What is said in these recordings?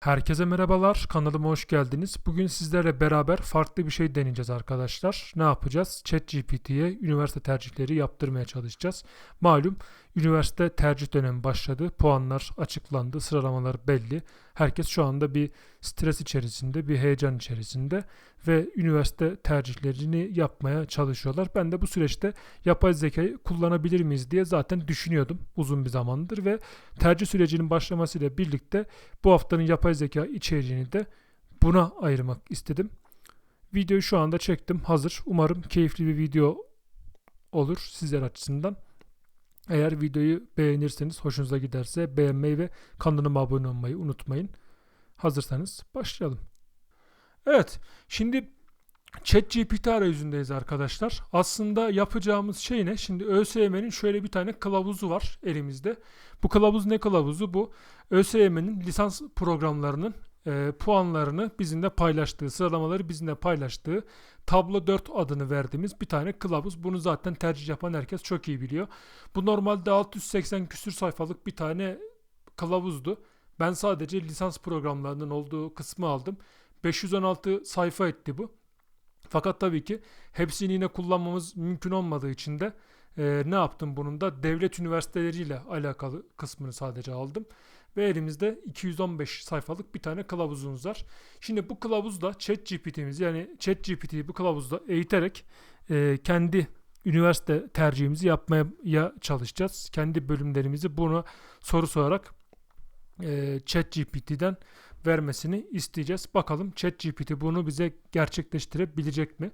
Herkese merhabalar, kanalıma hoş geldiniz. Bugün sizlerle beraber farklı bir şey deneyeceğiz arkadaşlar. Ne yapacağız? ChatGPT'ye üniversite tercihleri yaptırmaya çalışacağız. Malum üniversite tercih dönemi başladı. Puanlar açıklandı, sıralamalar belli. Herkes şu anda bir stres içerisinde, bir heyecan içerisinde ve üniversite tercihlerini yapmaya çalışıyorlar. Ben de bu süreçte yapay zekayı kullanabilir miyiz diye zaten düşünüyordum uzun bir zamandır ve tercih sürecinin başlamasıyla birlikte bu haftanın yapay zeka içeriğini de buna ayırmak istedim. Videoyu şu anda çektim. Hazır. Umarım keyifli bir video olur sizler açısından. Eğer videoyu beğenirseniz, hoşunuza giderse beğenmeyi ve kanalıma abone olmayı unutmayın. Hazırsanız başlayalım. Evet, şimdi ChatGPT arayüzündeyiz arkadaşlar. Aslında yapacağımız şey ne? Şimdi ÖSYM'nin şöyle bir tane kılavuzu var elimizde. Bu kılavuz ne kılavuzu? Bu ÖSYM'nin lisans programlarının e, puanlarını bizimle paylaştığı, sıralamaları bizimle paylaştığı Tablo 4 adını verdiğimiz bir tane kılavuz. Bunu zaten tercih yapan herkes çok iyi biliyor. Bu normalde 680 küsür sayfalık bir tane kılavuzdu. Ben sadece lisans programlarının olduğu kısmı aldım. 516 sayfa etti bu. Fakat tabii ki hepsini yine kullanmamız mümkün olmadığı için de e, ne yaptım bunun da devlet üniversiteleriyle alakalı kısmını sadece aldım. Ve elimizde 215 sayfalık bir tane kılavuzumuz var. Şimdi bu kılavuzda ChatGPT'miz yani ChatGPT'yi bu kılavuzda eğiterek e, kendi üniversite tercihimizi yapmaya çalışacağız. Kendi bölümlerimizi bunu soru sorarak e, ChatGPT'den vermesini isteyeceğiz. Bakalım ChatGPT bunu bize gerçekleştirebilecek mi?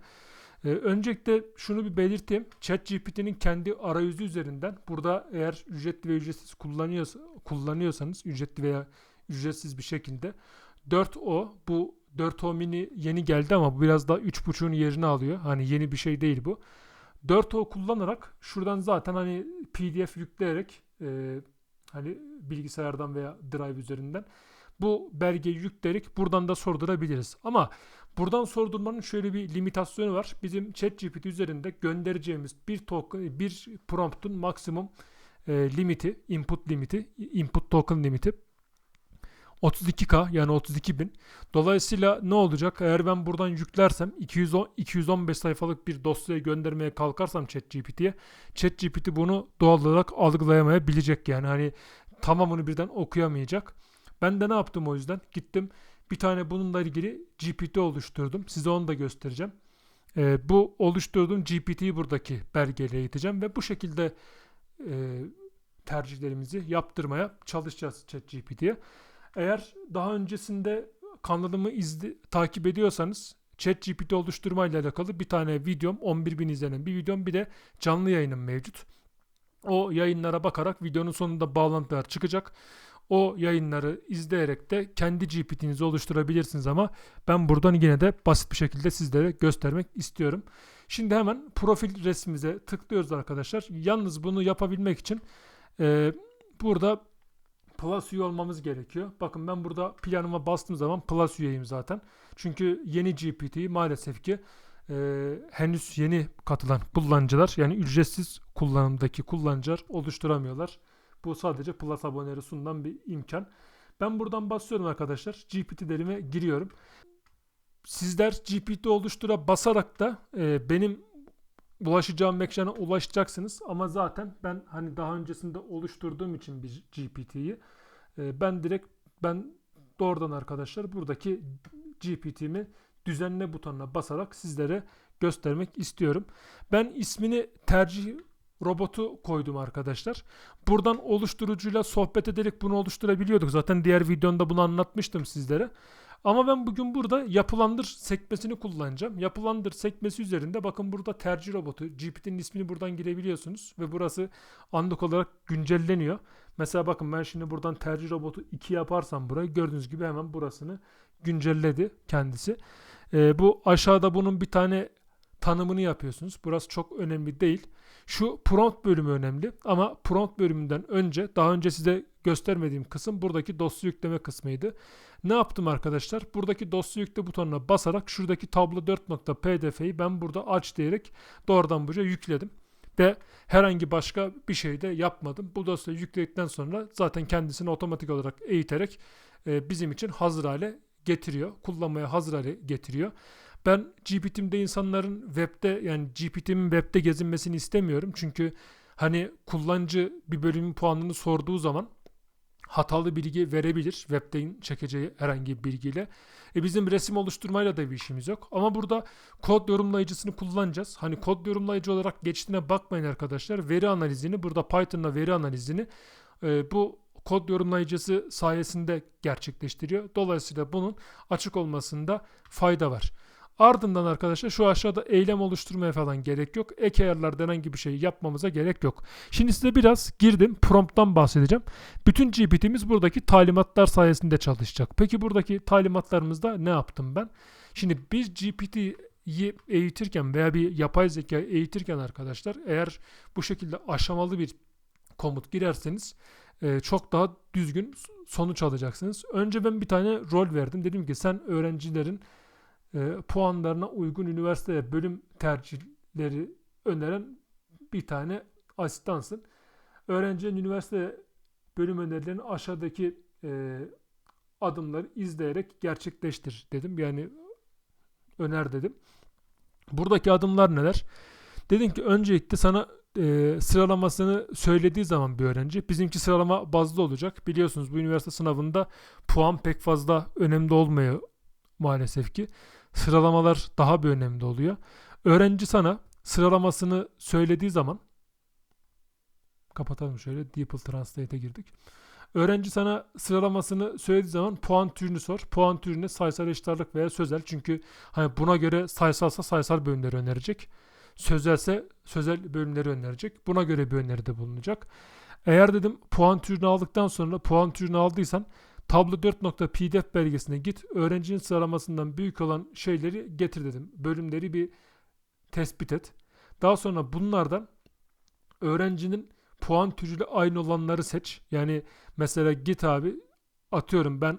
Ee, öncelikle şunu bir belirteyim. ChatGPT'nin kendi arayüzü üzerinden burada eğer ücretli ve ücretsiz kullanıyorsa, kullanıyorsanız ücretli veya ücretsiz bir şekilde 4O bu 4O mini yeni geldi ama bu biraz daha 3.5'un yerini alıyor. Hani yeni bir şey değil bu. 4O kullanarak şuradan zaten hani PDF yükleyerek e, hani bilgisayardan veya Drive üzerinden bu belgeyi yükleyerek buradan da sordurabiliriz. Ama buradan sordurmanın şöyle bir limitasyonu var. Bizim ChatGPT üzerinde göndereceğimiz bir token, bir promptun maksimum e, limiti, input limiti, input token limiti 32K yani 32 bin. Dolayısıyla ne olacak? Eğer ben buradan yüklersem 210, 215 sayfalık bir dosyayı göndermeye kalkarsam ChatGPT'ye ChatGPT bunu doğal olarak algılayamayabilecek yani hani tamamını birden okuyamayacak. Ben de ne yaptım o yüzden? Gittim bir tane bununla ilgili GPT oluşturdum. Size onu da göstereceğim. E, bu oluşturduğum GPT'yi buradaki belgeyle eğiteceğim ve bu şekilde e, tercihlerimizi yaptırmaya çalışacağız ChatGPT'ye. Eğer daha öncesinde kanalımı izli, takip ediyorsanız ChatGPT oluşturma ile alakalı bir tane videom 11 bin izlenen bir videom bir de canlı yayınım mevcut. O yayınlara bakarak videonun sonunda bağlantılar çıkacak. O yayınları izleyerek de kendi GPT'nizi oluşturabilirsiniz ama ben buradan yine de basit bir şekilde sizlere göstermek istiyorum. Şimdi hemen profil resmimize tıklıyoruz arkadaşlar. Yalnız bunu yapabilmek için e, burada Plus üye olmamız gerekiyor. Bakın ben burada planıma bastığım zaman Plus üyeyim zaten. Çünkü yeni GPT'yi maalesef ki e, henüz yeni katılan kullanıcılar yani ücretsiz kullanımdaki kullanıcılar oluşturamıyorlar. Bu sadece Plus aboneleri sunulan bir imkan. Ben buradan basıyorum arkadaşlar. GPT derime giriyorum. Sizler GPT oluştura basarak da e, benim ulaşacağım mekana ulaşacaksınız. Ama zaten ben hani daha öncesinde oluşturduğum için bir GPT'yi e, ben direkt ben doğrudan arkadaşlar buradaki GPT'mi düzenle butonuna basarak sizlere göstermek istiyorum. Ben ismini tercih robotu koydum arkadaşlar. Buradan oluşturucuyla sohbet ederek bunu oluşturabiliyorduk. Zaten diğer videomda bunu anlatmıştım sizlere. Ama ben bugün burada yapılandır sekmesini kullanacağım. Yapılandır sekmesi üzerinde bakın burada tercih robotu. GPT'nin ismini buradan girebiliyorsunuz. Ve burası anlık olarak güncelleniyor. Mesela bakın ben şimdi buradan tercih robotu 2 yaparsam burayı gördüğünüz gibi hemen burasını güncelledi kendisi. Ee, bu aşağıda bunun bir tane tanımını yapıyorsunuz. Burası çok önemli değil. Şu prompt bölümü önemli ama prompt bölümünden önce daha önce size göstermediğim kısım buradaki dosya yükleme kısmıydı. Ne yaptım arkadaşlar? Buradaki dosya yükle butonuna basarak şuradaki tablo 4.pdf'yi ben burada aç diyerek doğrudan buraya yükledim. Ve herhangi başka bir şey de yapmadım. Bu dosyayı yükledikten sonra zaten kendisini otomatik olarak eğiterek e, bizim için hazır hale getiriyor. Kullanmaya hazır hale getiriyor. Ben GPT'imde insanların webde yani GPT'min webde gezinmesini istemiyorum. Çünkü hani kullanıcı bir bölümün puanını sorduğu zaman hatalı bilgi verebilir webden çekeceği herhangi bir bilgiyle. E bizim resim oluşturmayla da bir işimiz yok. Ama burada kod yorumlayıcısını kullanacağız. Hani kod yorumlayıcı olarak geçtiğine bakmayın arkadaşlar. Veri analizini burada Python'la veri analizini e, bu kod yorumlayıcısı sayesinde gerçekleştiriyor. Dolayısıyla bunun açık olmasında fayda var. Ardından arkadaşlar şu aşağıda eylem oluşturmaya falan gerek yok. Ek ayarlar denen gibi bir şey yapmamıza gerek yok. Şimdi size biraz girdim. Prompt'tan bahsedeceğim. Bütün GPT'miz buradaki talimatlar sayesinde çalışacak. Peki buradaki talimatlarımızda ne yaptım ben? Şimdi biz GPT'yi eğitirken veya bir yapay zeka eğitirken arkadaşlar eğer bu şekilde aşamalı bir komut girerseniz e, çok daha düzgün sonuç alacaksınız. Önce ben bir tane rol verdim. Dedim ki sen öğrencilerin e, puanlarına uygun üniversiteye bölüm tercihleri öneren bir tane asistansın. Öğrencinin üniversite bölüm önerilerini aşağıdaki e, adımları izleyerek gerçekleştir dedim. Yani öner dedim. Buradaki adımlar neler? Dedim ki öncelikle sana e, sıralamasını söylediği zaman bir öğrenci bizimki sıralama bazlı olacak. Biliyorsunuz bu üniversite sınavında puan pek fazla önemli olmuyor maalesef ki sıralamalar daha bir önemli oluyor. Öğrenci sana sıralamasını söylediği zaman kapatalım şöyle DeepL Translate'e girdik. Öğrenci sana sıralamasını söylediği zaman puan türünü sor. Puan türüne sayısal eşit ağırlık veya sözel. Çünkü hani buna göre sayısalsa sayısal bölümleri önerecek. Sözelse sözel bölümleri önerecek. Buna göre bir öneride bulunacak. Eğer dedim puan türünü aldıktan sonra puan türünü aldıysan Tablo 4.pdf belgesine git. Öğrencinin sıralamasından büyük olan şeyleri getir dedim. Bölümleri bir tespit et. Daha sonra bunlardan öğrencinin puan türüyle aynı olanları seç. Yani mesela git abi atıyorum ben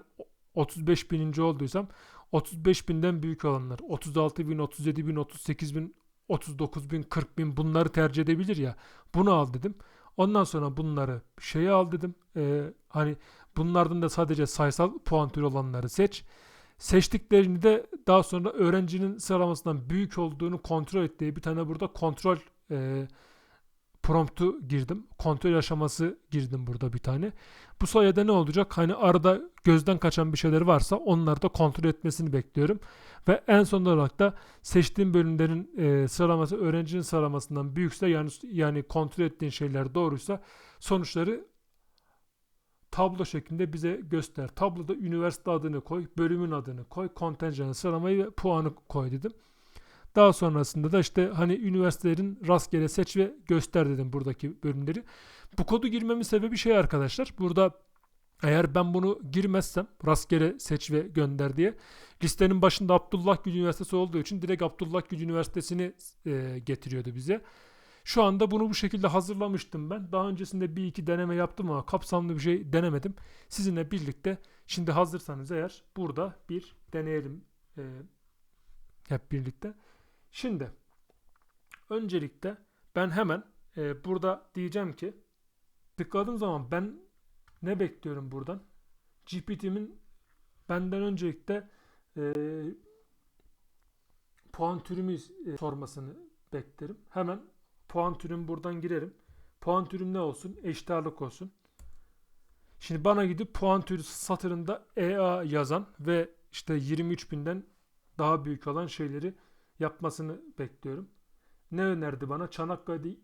35 bininci olduysam 35 binden büyük olanlar 36 bin, 37 bin, 38 bin, 39 bin, 40 bin bunları tercih edebilir ya. Bunu al dedim. Ondan sonra bunları şeye al dedim. Ee, hani Bunlardan da sadece sayısal puan türü olanları seç. Seçtiklerini de daha sonra öğrencinin sıralamasından büyük olduğunu kontrol ettiği bir tane burada kontrol e, promptu girdim. Kontrol aşaması girdim burada bir tane. Bu sayede ne olacak? Hani arada gözden kaçan bir şeyler varsa onları da kontrol etmesini bekliyorum. Ve en son olarak da seçtiğim bölümlerin e, sıralaması öğrencinin sıralamasından büyükse yani yani kontrol ettiğin şeyler doğruysa sonuçları tablo şeklinde bize göster. Tabloda üniversite adını koy, bölümün adını koy, kontenjanı sıralamayı ve puanı koy dedim. Daha sonrasında da işte hani üniversitelerin rastgele seç ve göster dedim buradaki bölümleri. Bu kodu girmemin sebebi şey arkadaşlar. Burada eğer ben bunu girmezsem rastgele seç ve gönder diye listenin başında Abdullah Gül Üniversitesi olduğu için direkt Abdullah Gül Üniversitesi'ni e, getiriyordu bize. Şu anda bunu bu şekilde hazırlamıştım ben. Daha öncesinde bir iki deneme yaptım ama kapsamlı bir şey denemedim. Sizinle birlikte şimdi hazırsanız eğer burada bir deneyelim e, hep birlikte. Şimdi öncelikle ben hemen e, burada diyeceğim ki tıkladığım zaman ben ne bekliyorum buradan? GPT'min benden öncelikle e, puan türümü e, sormasını beklerim. Hemen puan türüm buradan girerim. Puan türüm ne olsun? Eşit ağırlık olsun. Şimdi bana gidip puan türü satırında EA yazan ve işte 23.000'den daha büyük olan şeyleri yapmasını bekliyorum. Ne önerdi bana? Çanakkale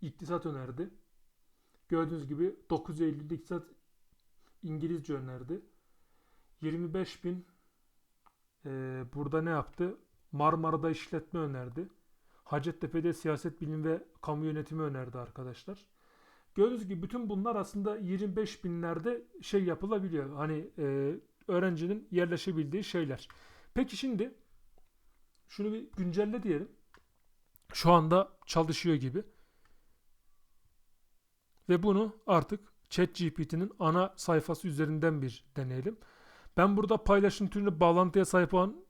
iktisat önerdi. Gördüğünüz gibi 9 Eylül'de iktisat İngilizce önerdi. 25.000 e, burada ne yaptı? Marmara'da işletme önerdi. Hacettepe'de siyaset bilimi ve kamu yönetimi önerdi arkadaşlar. Gördüğünüz gibi bütün bunlar aslında 25 binlerde şey yapılabiliyor. Hani e, öğrencinin yerleşebildiği şeyler. Peki şimdi şunu bir güncelle diyelim. Şu anda çalışıyor gibi. Ve bunu artık ChatGPT'nin ana sayfası üzerinden bir deneyelim. Ben burada paylaşım türünü bağlantıya sahip olan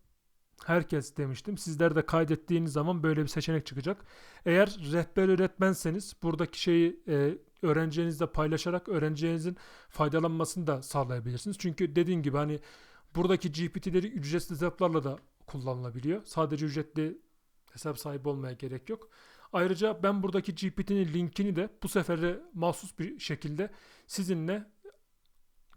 herkes demiştim. Sizler de kaydettiğiniz zaman böyle bir seçenek çıkacak. Eğer rehber öğretmenseniz buradaki şeyi e, öğrencilerinizle paylaşarak öğrencilerinizin faydalanmasını da sağlayabilirsiniz. Çünkü dediğim gibi hani buradaki GPT'leri ücretsiz hesaplarla da kullanılabiliyor. Sadece ücretli hesap sahibi olmaya gerek yok. Ayrıca ben buradaki GPT'nin linkini de bu sefer de mahsus bir şekilde sizinle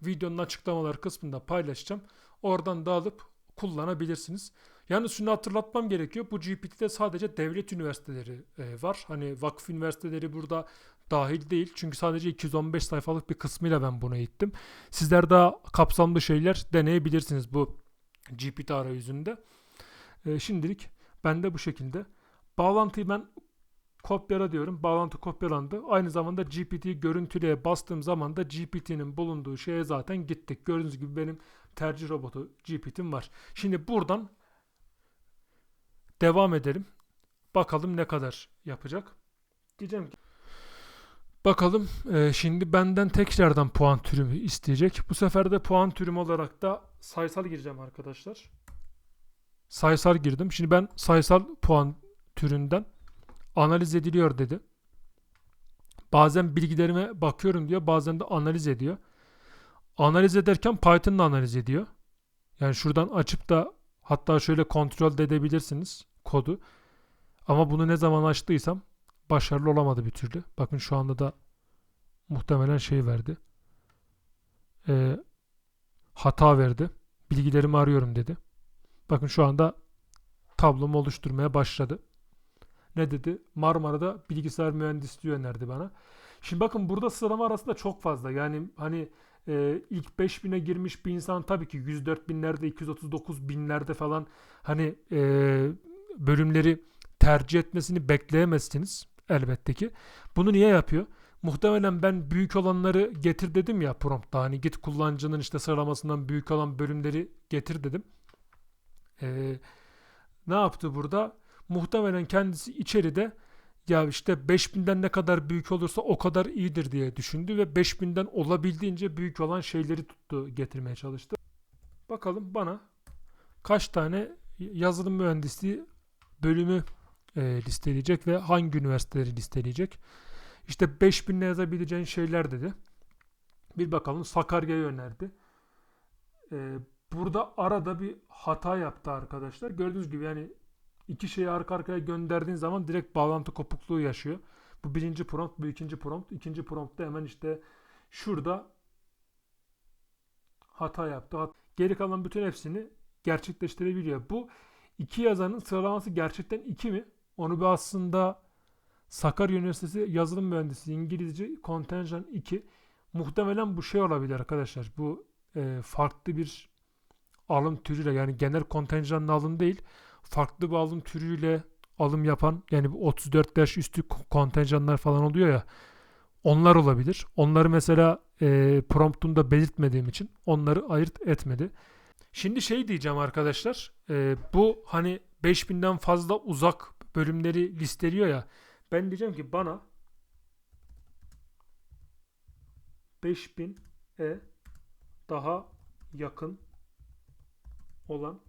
videonun açıklamalar kısmında paylaşacağım. Oradan da alıp kullanabilirsiniz. Yalnız şunu hatırlatmam gerekiyor. Bu GPT'de sadece devlet üniversiteleri e, var. Hani vakıf üniversiteleri burada dahil değil. Çünkü sadece 215 sayfalık bir kısmıyla ben bunu eğittim. Sizler daha kapsamlı şeyler deneyebilirsiniz bu GPT arayüzünde. E, şimdilik ben de bu şekilde. Bağlantıyı ben kopyala diyorum. Bağlantı kopyalandı. Aynı zamanda GPT'yi görüntüleye bastığım zaman da GPT'nin bulunduğu şeye zaten gittik. Gördüğünüz gibi benim tercih robotu GPT'm var. Şimdi buradan devam edelim. Bakalım ne kadar yapacak. Diyeceğim ki Bakalım e, şimdi benden tekrardan puan türümü isteyecek. Bu sefer de puan türüm olarak da sayısal gireceğim arkadaşlar. Sayısal girdim. Şimdi ben sayısal puan türünden analiz ediliyor dedi. Bazen bilgilerime bakıyorum diyor. Bazen de analiz ediyor. Analiz ederken Python'la analiz ediyor. Yani şuradan açıp da hatta şöyle kontrol de edebilirsiniz kodu. Ama bunu ne zaman açtıysam başarılı olamadı bir türlü. Bakın şu anda da muhtemelen şey verdi. Ee, hata verdi. Bilgilerimi arıyorum dedi. Bakın şu anda tablomu oluşturmaya başladı. Ne dedi? Marmara'da bilgisayar mühendisliği önerdi bana. Şimdi bakın burada sıralama arasında çok fazla. Yani hani e, ilk 5000'e girmiş bir insan tabii ki 104 binlerde 239 binlerde falan hani e, bölümleri tercih etmesini bekleyemezsiniz elbette ki. Bunu niye yapıyor? Muhtemelen ben büyük olanları getir dedim ya promptta. Hani git kullanıcının işte sıralamasından büyük olan bölümleri getir dedim. Ee, ne yaptı burada? Muhtemelen kendisi içeride ya işte 5000'den ne kadar büyük olursa o kadar iyidir diye düşündü ve 5000'den olabildiğince büyük olan şeyleri tuttu getirmeye çalıştı. Bakalım bana kaç tane yazılım mühendisliği bölümü e, listeleyecek ve hangi üniversiteleri listeleyecek. İşte 5000'le yazabileceğin şeyler dedi. Bir bakalım Sakarya'yı önerdi. Ee, burada arada bir hata yaptı arkadaşlar. Gördüğünüz gibi yani iki şeyi arka arkaya gönderdiğin zaman direkt bağlantı kopukluğu yaşıyor. Bu birinci prompt, bu ikinci prompt. İkinci promptta hemen işte şurada hata yaptı. Geri kalan bütün hepsini gerçekleştirebiliyor. Bu iki yazanın sıralaması gerçekten iki mi? Onu bir aslında Sakarya Üniversitesi Yazılım Mühendisi İngilizce Contenjan 2 muhtemelen bu şey olabilir arkadaşlar. Bu e, farklı bir alım türüyle yani genel kontenjanın alım değil farklı bir alım türüyle alım yapan yani 34 yaş üstü kontenjanlar falan oluyor ya onlar olabilir. Onları mesela e, promptunda belirtmediğim için onları ayırt etmedi. Şimdi şey diyeceğim arkadaşlar. E, bu hani 5000'den fazla uzak bölümleri listeliyor ya. Ben diyeceğim ki bana 5000'e daha yakın olan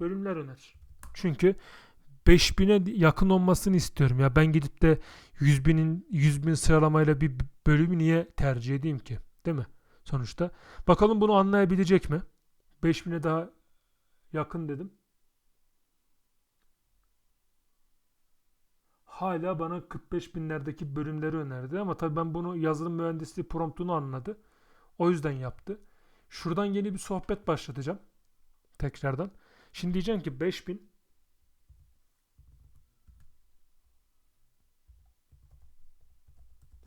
bölümler öner. Çünkü 5000'e yakın olmasını istiyorum. Ya ben gidip de 100 binin 100 bin sıralamayla bir bölümü niye tercih edeyim ki? Değil mi? Sonuçta. Bakalım bunu anlayabilecek mi? 5000'e daha yakın dedim. hala bana 45 binlerdeki bölümleri önerdi ama tabii ben bunu yazılım mühendisliği promptunu anladı. O yüzden yaptı. Şuradan yeni bir sohbet başlatacağım. Tekrardan. Şimdi diyeceğim ki 5000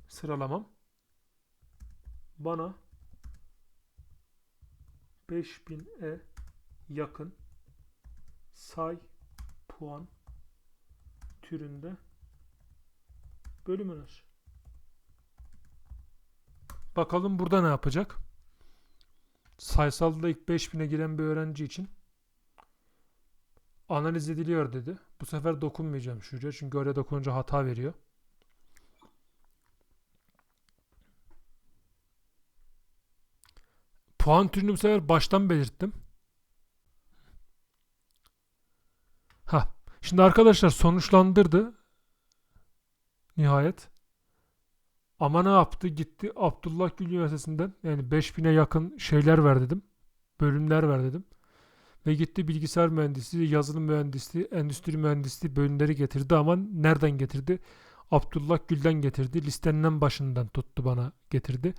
sıralamam bana 5000'e yakın say puan türünde bölüm öner. Bakalım burada ne yapacak? Sayısalda ilk 5000'e giren bir öğrenci için analiz ediliyor dedi. Bu sefer dokunmayacağım şuraya çünkü oraya dokununca hata veriyor. Puan türünü bu sefer baştan belirttim. Ha, şimdi arkadaşlar sonuçlandırdı. nihayet. Ama ne yaptı? Gitti Abdullah Gül Üniversitesi'nden yani 5000'e yakın şeyler ver dedim. Bölümler ver dedim. Ve gitti bilgisayar mühendisliği, yazılım mühendisliği, endüstri mühendisliği bölümleri getirdi ama nereden getirdi? Abdullah Gül'den getirdi. Listenin en başından tuttu bana getirdi.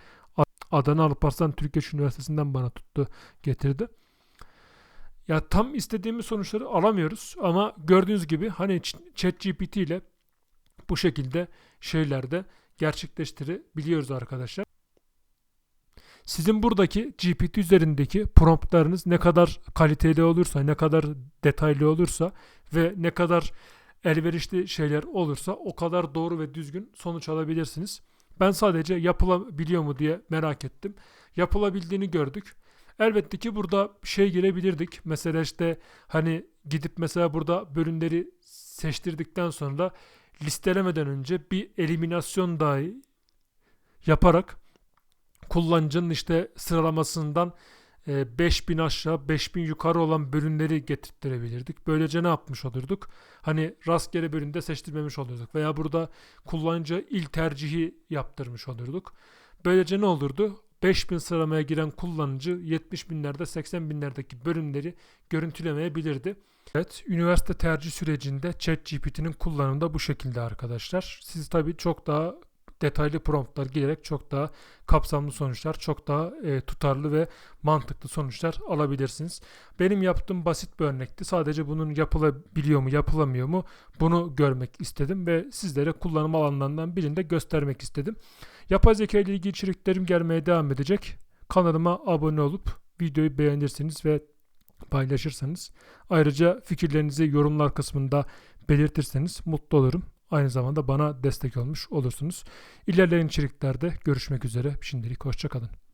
Adana Alparslan Türkiye Üniversitesi'nden bana tuttu getirdi. Ya tam istediğimiz sonuçları alamıyoruz ama gördüğünüz gibi hani ChatGPT ile bu şekilde şeylerde gerçekleştirebiliyoruz arkadaşlar. Sizin buradaki GPT üzerindeki promptlarınız ne kadar kaliteli olursa, ne kadar detaylı olursa ve ne kadar elverişli şeyler olursa o kadar doğru ve düzgün sonuç alabilirsiniz. Ben sadece yapılabiliyor mu diye merak ettim. Yapılabildiğini gördük. Elbette ki burada şey girebilirdik. Mesela işte hani gidip mesela burada bölümleri seçtirdikten sonra listelemeden önce bir eliminasyon dahi yaparak kullanıcının işte sıralamasından e, 5000 aşağı 5000 yukarı olan bölümleri getirttirebilirdik. Böylece ne yapmış olurduk? Hani rastgele bölümde seçtirmemiş olurduk. Veya burada kullanıcı il tercihi yaptırmış olurduk. Böylece ne olurdu? 5000 sıralamaya giren kullanıcı 70 binlerde 80 binlerdeki bölümleri görüntülemeyebilirdi. Evet, üniversite tercih sürecinde ChatGPT'nin kullanımı da bu şekilde arkadaşlar. Siz tabii çok daha detaylı promptlar girerek çok daha kapsamlı sonuçlar, çok daha e, tutarlı ve mantıklı sonuçlar alabilirsiniz. Benim yaptığım basit bir örnekti. Sadece bunun yapılabiliyor mu, yapılamıyor mu bunu görmek istedim ve sizlere kullanım alanlarından birinde göstermek istedim. Yapay zeka ile ilgili içeriklerim gelmeye devam edecek. Kanalıma abone olup videoyu beğenirsiniz ve paylaşırsanız ayrıca fikirlerinizi yorumlar kısmında belirtirseniz mutlu olurum. Aynı zamanda bana destek olmuş olursunuz. İlerleyen içeriklerde görüşmek üzere. Şimdilik hoşçakalın.